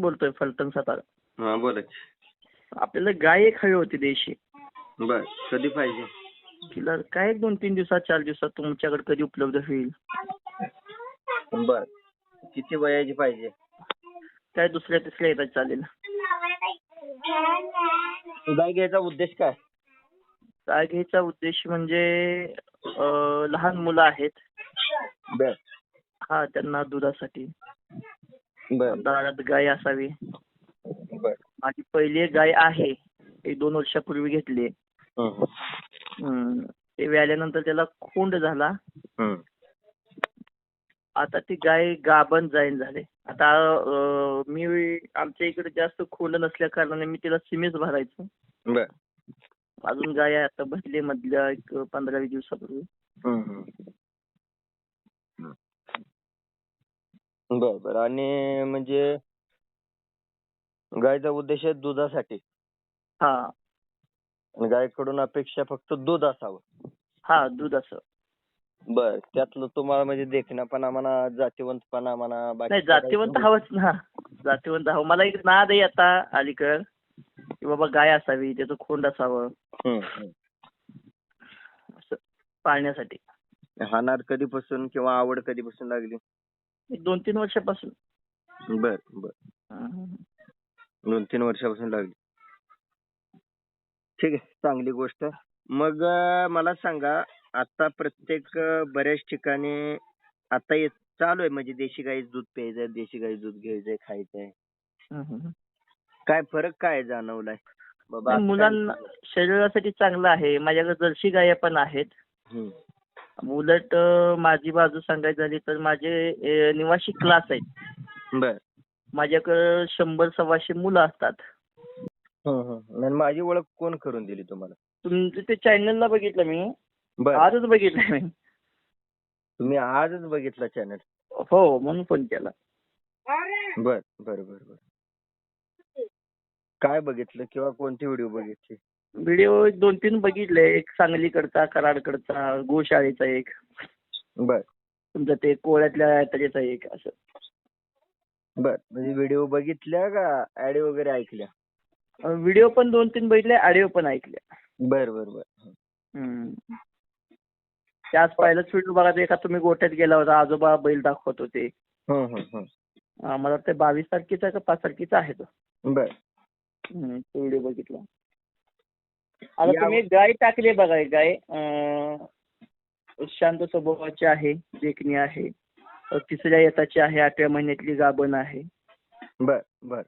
बोलतोय फलटण सातारा. हा बोला. आपल्याला गाय एक हवी होती देशी. बर कधी पाहिजे? तिला काय एक दोन तीन दिवसात चार दिवसात तुमच्याकडे कधी उपलब्ध होईल? बर किती वयाची पाहिजे? काय दुसऱ्या तिसऱ्या येतात चालेल. गाय घ्यायचा उद्देश काय? गाय घ्यायचा उद्देश म्हणजे अं, लहान मुलं आहेत. बर. हा त्यांना दुधासाठी. बर. दारात गाय असावी. बर. माझी पहिली एक गाय आहे एक दोन वर्षापूर्वी घेतली. हम्म. हम्म. ते व्याल्यानंतर त्याला खोंड झाला. हम्म. आता ती गाय गाभण जाईन झाले. आता अं, मी आमच्या इकडे जास्त खोंड नसल्या कारणाने मी तिला सिमेच भरायचो. बर. अजून गाय आहे आता भरली मधल्या एक पंधरा वीस दिवसापूर्वी. हम्म. बर बर. आणि म्हणजे गायचा उद्देश आहे दुधासाठी. हा. आणि गायकडून अपेक्षा फक्त दूध असावं. हा दूध असं बर त्यातलं तुम्हाला म्हणजे देखण्यापणा म्हणा जातीवंतपणा म्हणा नाही जातीवंत हवंच ना. जातीवंत हवं. मला एक नाद आहे आता अलीकड. की बाबा गाय असावी त्याचं खोंड असावं. असं पाळण्यासाठी. हा नाद कधीपासून किंवा आवड कधीपासून लागली? दोन तीन वर्षापासून. बर बर. दोन तीन वर्षापासून लागली. ठीक आहे चांगली गोष्ट. मग मला सांगा आता प्रत्येक बऱ्याच ठिकाणी आता येत चालू आहे म्हणजे देशी गाईच दूध प्यायचंय देशी गाईच दूध घ्यायचंय खायचंय. काय फरक काय जाणवलाय? बाबा मुलांना शरीरासाठी चांगलं आहे. माझ्याकडे जर्सी गाया पण आहेत. उलट माझी बाजू सांगायची झाली तर माझे निवासी क्लास आहेत. बर. माझ्याकडे शंभर सव्वाशे मुलं असतात. आणि माझी ओळख कोण करून दिली तुम्हाला? तुमचं ते चॅनलला बघितलं मी. आजच बघितलं मी. तुम्ही आजच बघितला चॅनल हो म्हणून फोन केला. बर बर बर बर. काय बघितलं किंवा कोणती व्हिडिओ बघितली? व्हिडिओ एक दोन तीन बघितले एक सांगलीकडचा कराडकडचा गोशाळेचा एक. बर. तुमचं ते कोळ्यातल्या यात्रेचा एक असं. बर म्हणजे व्हिडिओ बघितल्या का ऍड वगैरे ऐकल्या? व्हिडिओ पण दोन तीन बघितले ऑडिओ पण ऐकले बर बर बर. हम्म. त्याच पहिलाच व्हिडिओ बघा ते एका तुम्ही गोट्यात गेला होता आजोबा बैल दाखवत होते. हं, हं, हं. अं, मला वाटतं बावीस तारखेचा का पाच तारखेचा आहे तो. बर. हम्म, तो व्हिडिओ बघितला. आता तुम्ही गाय टाकली बघा गाय. शांत स्वभावाची आहे देखणी आहे. तिसऱ्या येताची आहे आठव्या महिन्यातली गाभण आहे. बर बर.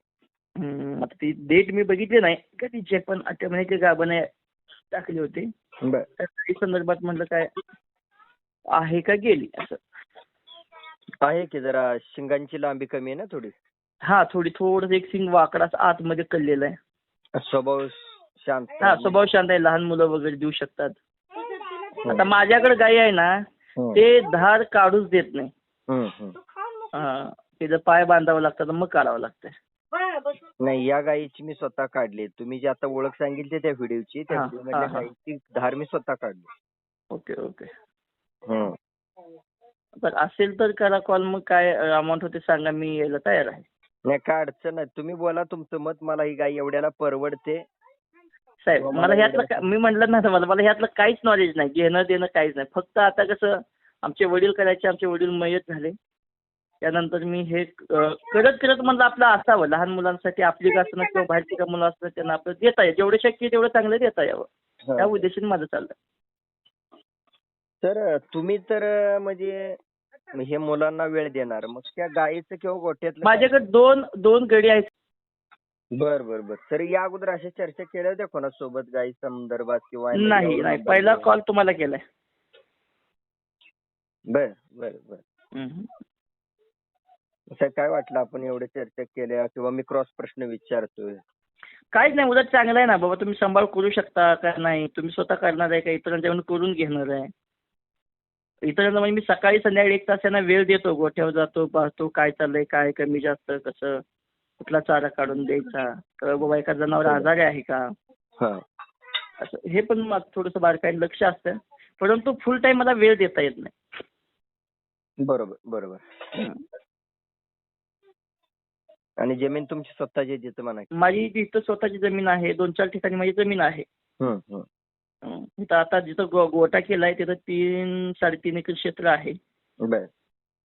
आता ती डेट मी बघितली नाही. कधीची आहे, पण आठव्या महिन्यातली गाभण आहे टाकली होती. बर. संदर्भात म्हटलं काय आहे का गेली असं? आहे की जरा शिंगांची लांबी कमी आहे ना थोडी? हा थोडी थोडस एक सिंग वाकडा आतमध्ये कललेला आहे. स्वभाव शांत हा स्वभाव शांत आहे. लहान मुलं वगैरे देऊ शकतात. आता माझ्याकडे गाई आहे ना हं, ते धार काढूच देत नाही. हं, हं. हा, ते जर पाय बांधावं लागतं तर मग काढावं लागतं. नाही या गायीची मी स्वतः काढली. तुम्ही जी आता ओळख सांगितली त्या व्हिडिओची त्या हा, हा, हा. गायीची धार मी स्वतः काढली. Okay okay. हं. तर असेल तर करा कॉल. मग काय अमाऊंट होते सांगा मी यायला तयार आहे. नाही काय अडचण नाही. तुम्ही बोला तुमचं मत. मला ही गाय एवढ्याला परवडते. साहेब हो, मला ह्यातलं मी म्हटलं ना मला मला ह्यातलं काहीच नॉलेज नाही घेणं देणं काहीच नाही. फक्त आता कसं आमचे वडील करायचे आमचे वडील मयत झाले. त्यानंतर मी हे करत करत म्हणलं आपलं असावं. लहान मुलांसाठी आपली का असणं किंवा बाहेरची का मुलं असणं त्यांना आपलं देता येईल जेवढं शक्य तेवढं चांगलं देता यावं. त्या हं. उद्देशाने माझं चाललं तर तुम्ही तर म्हणजे हे मुलांना वेळ देणार. मग त्या गायीचं किंवा गोठ्यातलं माझ्याकडे दोन दोन गडी आहेत. बर बर बर. तर या अगोदर अशा चर्चा केल्या होत्या कोणासोबत? गाई संदर्भात किंवा नाही नाही. पहिला कॉल तुम्हाला केलाय. बर बर बर. असं काय वाटलं आपण एवढ्या चर्चा केल्या किंवा मी क्रॉस प्रश्न विचारतोय? काहीच नाही. उलट चांगलं आहे ना बाबा. तुम्ही सांभाळ करू शकता का नाही? तुम्ही स्वतः करणार आहे का? इतरांच्याकडून करून घेणार आहे. इतरांना म्हणजे मी सकाळी संध्याकाळी एक तास त्यांना वेळ देतो. गोठ्यावर जातो पाहतो काय चाललंय काय कमी जास्त कसं? कुठला चारा काढून द्यायचा? तर बाबा एका जनावर आजारी आहे का? हा. असं हे पण माझं थोडंसं बारकाईने लक्ष असतं. परंतु फुल टाईम मला वेळ देता येत नाही. बरोबर बरोबर. हं. आणि जमीन तुमची स्वतःची आहे तिथं म्हणा. माझी तिथं स्वतःची जमीन आहे दोन चार ठिकाणी माझी जमीन आहे. हं. आता जिथं गो- गोटा केलाय तिथं तीन साडेतीन एकर क्षेत्र आहे. बर.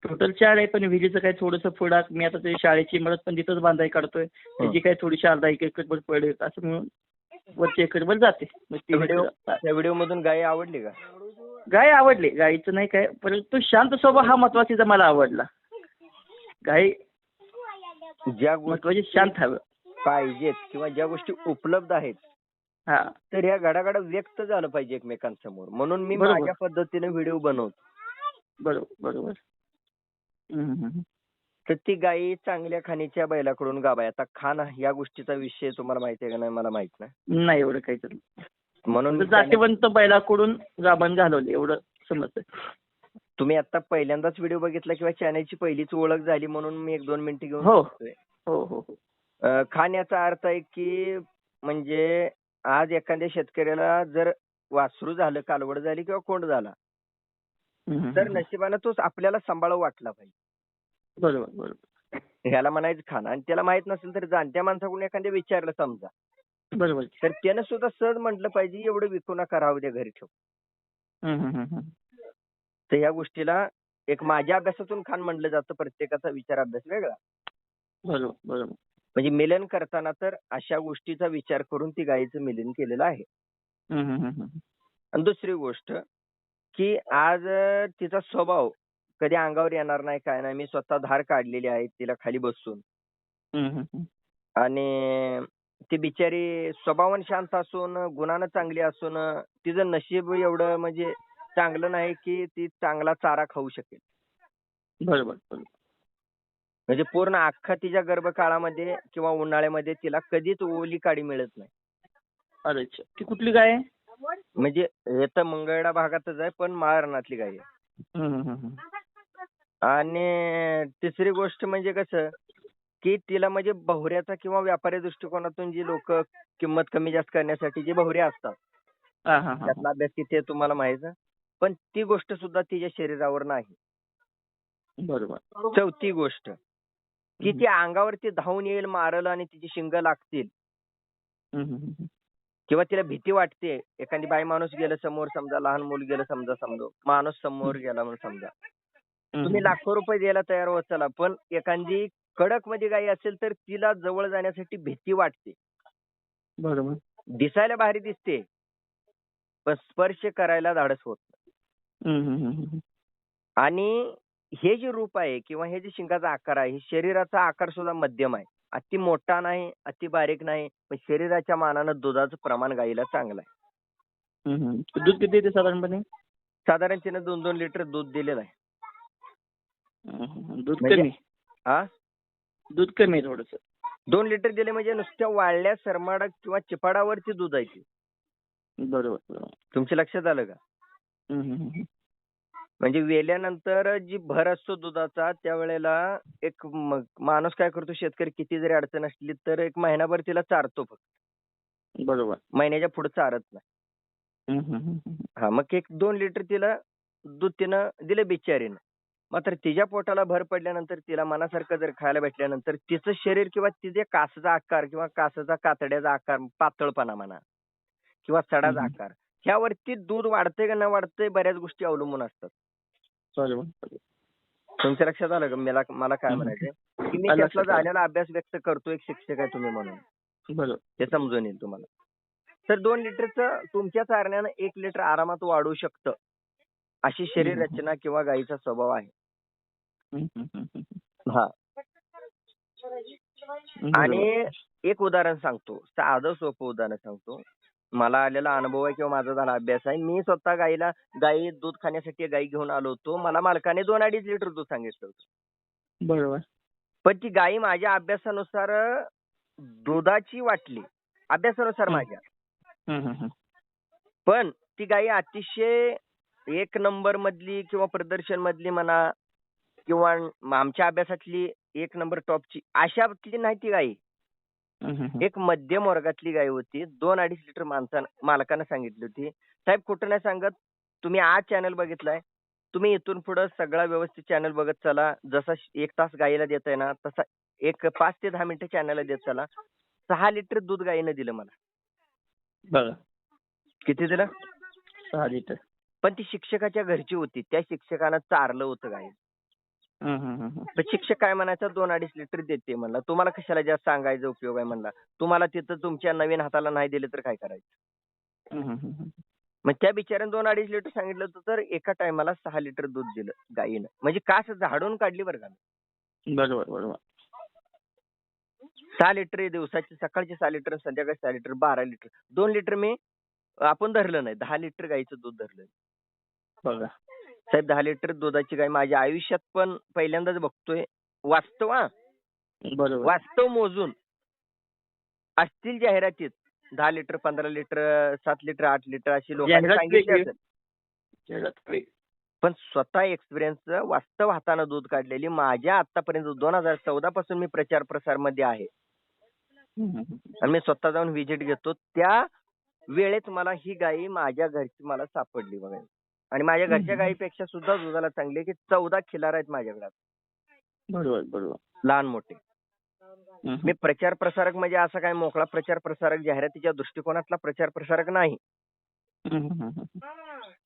टोटल चार आहे पण विहिरीचं काय थोडंसं पुढं मी आता ते शाळेची इमारत पण तिथंच बांधाय काढतोय. त्याची काय थोडीशी अर्धा एक एकरभर पडेल असं म्हणून वरची एकरभर जाते. मग ती व्हिडिओ त्या व्हिडिओ मधून गाय आवडली का? गाय आवडली. गायीचं नाही काय परंतु शांत स्वभाव हा महत्त्वाचा मला आवडला. गाय ज्या महत्वाची शांत हवं. पाहिजेत किंवा ज्या गोष्टी उपलब्ध आहेत हा. तर ह्या घडाघडा व्यक्त झालं पाहिजे एकमेकांसमोर. म्हणून मी बरोबर. माझ्या पद्धतीने व्हिडिओ बनवतो. बरोबर बरोबर. तर ती गायी चांगल्या खाणीच्या बैलाकडून गावाय आता खाण या गोष्टीचा विषय तुम्हाला माहिती आहे का नाही? मला माहीत नाही. नाही एवढं काहीतरी म्हणून मी फक्त जातीवंत बैलाकडून गाभण घालवले एवढं समजतं तुम्ही आता पहिल्यांदाच व्हिडिओ बघितला किंवा चॅनलची पहिलीच ओळख झाली म्हणून मी एक दोन मिनिटं घेऊन हो. हो हो हो. खाण याचा अर्थ आहे की म्हणजे आज एखाद्या शेतकऱ्याला जर वासरू झालं कालवड झाली किंवा कोंड झाला तर. नशिबानं तोच आपल्याला सांभाळ वाटला पाहिजे. बरोबर बरोबर. ह्याला म्हणायचं खाण. आणि त्याला माहीत नसेल तर जाणत्या माणसाकडून एखाद्या विचारलं समजा. बरोबर. तर त्यानं सुद्धा सहज म्हटलं पाहिजे एवढं विकू नका राहू द्या घरी ठेव. हम्म, हम्म, हम्म, हम्म. तर ह्या गोष्टीला एक माझ्या अभ्यासातून खान म्हणलं जातं. प्रत्येकाचा विचार अभ्यास वेगळा. बरोबर बरोबर. म्हणजे मिलन करताना तर अशा गोष्टीचा विचार करून ती गायीचं मिलन केलेलं आहे. आणि दुसरी गोष्ट की आज तिचा स्वभाव कधी अंगावर येणार नाही काय नाही. मी स्वतः धार काढलेली आहे तिला खाली बसून. आणि ती बिचारी स्वभावान शांत असून गुणानं चांगली असून तिचं नशीब एवढं म्हणजे चांगलं नाही की ती चांगला चारा खाऊ शकेल. बरोबर म्हणजे पूर्ण अख्खा तिच्या गर्भकाळामध्ये किंवा उन्हाळ्यामध्ये तिला कधीच ओली काडी मिळत नाही. अरे ती कुठली गाय आहे? म्हणजे हे तर मंगळवेढा भागातच आहे पण माळरानातली गाय आहे. आणि तिसरी गोष्ट म्हणजे कसं की तिला म्हणजे बहुऱ्याचा किंवा व्यापारी दृष्टिकोनातून जी लोक किंमत कमी जास्त करण्यासाठी जे बहुरे असतात हा हा हा त्यातला अभ्यास किती आहे तुम्हाला माहीत आहे. पण ती गोष्ट सुद्धा तिच्या शरीरावर नाही. बरोबर. चौथी गोष्ट की ती अंगावरती धावून येईल मारल आणि तिची शिंग लागतील. किंवा तिला भीती वाटते एखादी बाई माणूस गेलं समोर समजा लहान मूल गेलं समजा समजा माणूस समोर गेला म्हणून समजा. तुम्ही लाखो रुपये द्यायला तयार होत चला पण एखादी कडकमध्ये गाई असेल तर तिला जवळ जाण्यासाठी भीती वाटते. बरोबर. दिसायला भारी दिसते पण स्पर्श करायला धाडस होत नाही. आणि हे जे रूप आहे किंवा हे जे शिंगाचा आकार आहे हे शरीराचा आकार सुद्धा मध्यम आहे. अति मोठा नाही अति बारीक नाही पण शरीराच्या मानानं दुधाचं प्रमाण गाईला चांगलं आहे. हम्म. दूध किती येते साधारणपणे? साधारण तिनं दोन दोन लिटर दूध दिलेलं आहे. हम्म, हम्म. दूध म्हणजे- कमी. हा दूध कमी थोडस. दोन लिटर दिले म्हणजे नुसत्या वाळल्या सरमाडा किंवा चिपाडावरती दूध आहे ती. बरोबर बरोबर. तुमच्या लक्षात आलं का? हम्म, हम्म, हम्म. म्हणजे वेल्यानंतर जी भर असतो दुधाचा त्यावेळेला एक म- माणूस काय करतो शेतकरी किती जरी अडचण असली तर एक महिनाभर तिला चारतो फक्त. बरोबर. महिन्याच्या पुढे चारत नाही. हम्म, हम्म, हम्म, हम्म. हा मग एक दोन लिटर तिला दूध तिनं दिलं बिचारीनं. मात्र तिच्या पोटाला भर पडल्यानंतर तिला मनासारखं जर खायला भेटल्यानंतर तिचं शरीर किंवा तिचे कासाचा आकार किंवा कासाचा कातड्याचा आकार पातळपणा म्हणा किंवा सडाचा हम्म. आकार ह्यावरती दूध वाढतंय का नाही वाढतंय बऱ्याच गोष्टी अवलंबून असतात. तुमच्या लक्षात आलं का? मला मला काय हम्म. म्हणायचंय? की मी आलं त्यातला लक्षात आलं. झालेला अभ्यास व्यक्त करतो एक शिक्षक आहे तुम्ही म्हणून. बरोबर. ते समजून येईल तुम्हाला. तर दोन लिटरचं तुमच्या चारण्यानं एक लिटर आरामात वाढू शकतं अशी शरीर हम्म. रचना किंवा गायीचा स्वभाव आहे. हम्म, हम्म, हम्म, हम्म. हा. बरोबर. आणि एक उदाहरण सांगतो. साधं सोपं उदाहरण सांगतो. मला आलेला अनुभव आहे किंवा माझा झाला अभ्यास आहे मी स्वतः गाईला गाई दूध खाण्यासाठी गाई घेऊन आलो होतो मला मालकाने दोन अडीच लिटर दूध सांगितलं होतं बरोबर पण ती गाई माझ्या अभ्यासानुसार दुधाची वाटली अभ्यासानुसार. माझ्या. पण ती गाई अतिशय एक नंबर मधली किंवा प्रदर्शन मधली म्हणा किंवा आमच्या अभ्यासातली एक नंबर टॉपची अशातली नाही ती गाई. एक मध्यम वर्गातली गाय होती. दोन अडीच लिटर माणसानं मालकानं सांगितली होती. साहेब कुठं नाही सांगत. तुम्ही आज चॅनल बघितलाय. तुम्ही इथून पुढं सगळा व्यवस्थित चॅनल बघत चला. जसा एक तास गाईला देताय ना तसा एक पाच ते दहा मिनिटं चॅनलला देत चला. सहा लिटर दूध गाईनं दिलं मला. बघा किती दिलं? सहा लिटर. पण ती शिक्षकाच्या घरची होती. त्या शिक्षकानं चारलं होतं हं. पण शिक्षक काय म्हणायचा दोन अडीच लिटर देते म्हणला. तुम्हाला कशाला जास्त सांगायचा उपयोग आहे म्हणला. तुम्हाला तिथं तुमच्या नवीन हाताला नाही दिले तर काय करायचं. मग त्या बिचाऱ्याने दोन अडीच लिटर सांगितलं होतं तर एका टायमाला सहा लिटर दूध दिलं गाईनं. म्हणजे कास झाडून काढली बरं का? बरोबर बरोबर. सहा लिटर दिवसाची सकाळची सहा लिटर संध्याकाळी सहा लिटर बारा लिटर. दोन लिटर मी आपण धरलं नाही. दहा लिटर गाईचं दूध धरलं बघा. साहेब दहा लिटर दुधाची गाय माझ्या आयुष्यात पण पहिल्यांदाच बघतोय. वास्तव हा. बरोबर. वास्तव मोजून. असतील जाहिरातीत दहा लिटर पंधरा लिटर सात लिटर आठ लिटर अशी लोकांनी जाहिरात सांगितली वेगळी. असेल. जगात वेग- पण स्वतः एक्सपिरियन्स वास्तव हातानं दूध काढलेली माझ्या आतापर्यंत दोन हजार चौदा पासून मी प्रचार प्रसारमध्ये आहे. आणि मी स्वतः जाऊन व्हिजिट घेतो. त्या वेळेत मला ही गाई माझ्या घरची मला सापडली बघा. आणि माझ्या घरच्या. गायीपेक्षा सुद्धा दुधाला चांगली आहे की चौदा खिलार आहेत माझ्याकडे. बरोबर बरोबर. लहान मोठे. मी प्रचार प्रसारक म्हणजे असा काय मोकळा प्रचार प्रसारक जाहिरातीच्या दृष्टिकोनातला प्रचार प्रसारक नाही.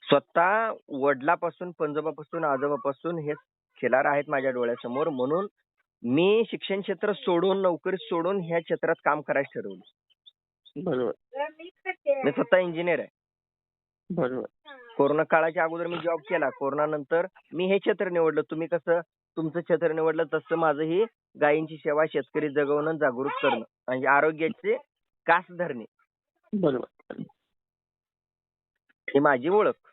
स्वतः वडिलापासून पंजोबापासून आजोबापासून हे खिलार आहेत माझ्या डोळ्यासमोर म्हणून मी शिक्षण क्षेत्र सोडून नोकरी सोडून ह्या क्षेत्रात काम करायचं ठरवलं. बरोबर. मी स्वतः इंजिनियर आहे. बरोबर. कोरोना काळाच्या अगोदर मी जॉब केला. कोरोना नंतर मी हे क्षेत्र निवडलं. तुम्ही कसं तुमचं क्षेत्र निवडलं तसं माझं ही गायींची सेवा शेतकरी जगवणं जागृत करणं आणि आरोग्याचे कास धरणे. बरोबर. ही माझी ओळख.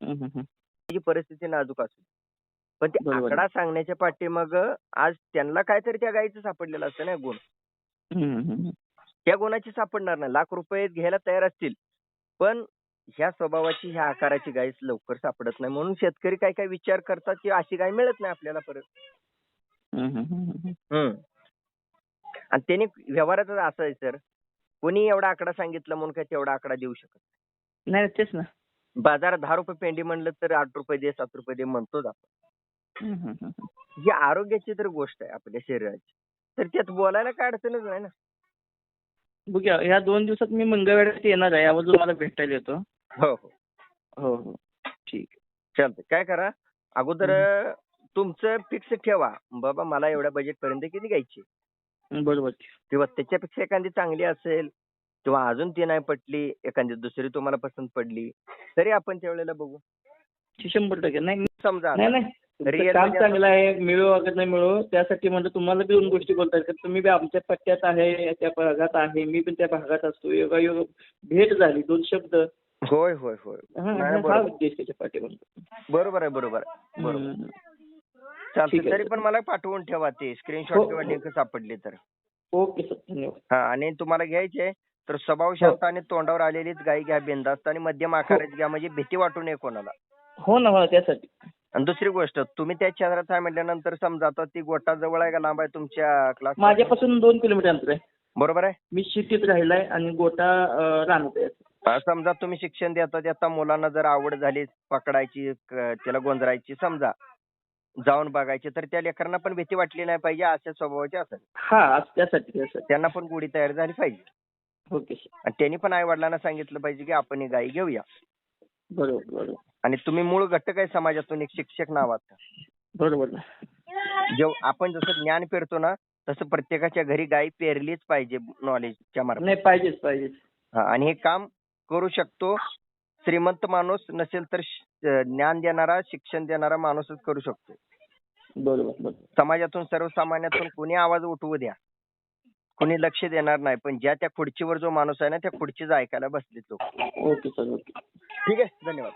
माझी परिस्थिती नाजूक असू पण ते बरोबर. आकडा सांगण्याच्या पाठीमाग आज त्यांना काहीतरी त्या गायीचं सापडलेलं असतं ना गुण. त्या गुणाची सापडणार नाही. लाख रुपये घ्यायला तयार असतील. पण ह्या स्वभावाची ह्या आकाराची गाय लवकर सापडत नाही म्हणून शेतकरी काय काय विचार करतात की अशी गाय मिळत नाही आपल्याला परत. हम्म. आणि त्याने व्यवहारातच असं आहे सर कोणी एवढा आकडा सांगितला म्हणून काय तेवढा आकडा देऊ शकत नाही. नाही तेच ना बाजारात दहा रुपये पेंडी म्हणलं तर आठ रुपये दे सात रुपये दे म्हणतोच आपण. ही आरोग्याची तर गोष्ट आहे आपल्या शरीराची तर त्यात बोलायला काय अडचणच नाही ना बघूया. ह्या दोन दिवसात मी मंगळवाड्यात येणार आहे. यावर तुम्हाला भेटायला येतो. हो हो. हो हो. ठीक चालतंय. काय करा? अगोदर तुमचं फिक्स ठेवा. बाबा मला एवढ्या बजेट पर्यंत किती घ्यायची? आहे. बरोबर. किंवा त्याच्यापेक्षा एखादी चांगली असेल किंवा अजून ती नाही पटली एखादी दुसरी तुम्हाला पसंत पडली तरी आपण त्यावेळेला बघू. शंभर टक्के. नाही समजा. नाही. तुमचं काममध्ये चांगलं आहे मिळो अगर नाही मिळो त्यासाठी म्हणजे तुम्हाला बी दोन गोष्टी बोलतात का तुम्ही बी आमच्या पट्ट्यात आहे त्या भागात आहे मी पण त्या भागात असतो. योगायोग भेट झाली दोन शब्द. होय होय होय. हा, नाही, हा बरोबर. उद्देश त्याच्या पाठीमागे. बरोबर आहे बरोबर आहे बरोबर. हम्म. चालतंय ठीक आहे, तरी. पण मला पाठवून ठेवा ते. हो, स्क्रीनशॉट किंवा हो. लिंक सापडली तर. ओके सर धन्यवाद. हा आणि तुम्हाला घ्यायचे तर स्वभाव शांत आणि तोंडावर आलेलीच गाई घ्या बिंदास्त आणि मध्यम आकाराची घ्या म्हणजे भीती वाटू नये कोणाला. हो ना हो त्यासाठी. आणि दुसरी गोष्ट तुम्ही त्या क्षेत्रात आहे म्हटल्यानंतर समजा आता ती गोटा जवळ आहे का लांब आहे तुमच्या क्लास माझ्यापासून दोन किलोमीटर अंतर आहे. बरोबर आहे? मी सिटीत राहिलाय आणि गोटा राहणार आहे. समजा तुम्ही शिक्षण देता देता मुलांना जर आवड झाली पकडायची त्याला गोंजरायची समजा जाऊन बघायची तर त्या लेकरांना पण भीती वाटली नाही पाहिजे अशा स्वभावाचे असेल. हा त्यासाठी त्यांना पण गोडी तयार झाली पाहिजे. ओके. त्यांनी पण आई वडिलांना सांगितलं पाहिजे की आपण ही गाई घेऊया. बरोबर बरोबर. आणि तुम्ही मूळ घटक आहे समाजातून एक शिक्षक नावाचा बरोबर आपण जसं ज्ञान पेरतो ना तसं प्रत्येकाच्या घरी गाई पेरलीच पाहिजे नॉलेजच्या मार्फत. नाही पाहिजेच पाहिजेच. हा, आणि हे काम करू शकतो. श्रीमंत माणूस नसेल तर श- ज्ञान देणारा शिक्षण देणारा माणूसच करू शकतो. बरोबर बरोबर. समाजातून सर्वसामान्यातून कोणी आवाज उठवू द्या. कोणी लक्ष देणार नाही पण ज्या त्या खुर्चीवर जो माणूस आहे ना त्या खुर्चीचं ऐकायला बसलेत लोक. Okay sir okay. ठीक आहे? धन्यवाद.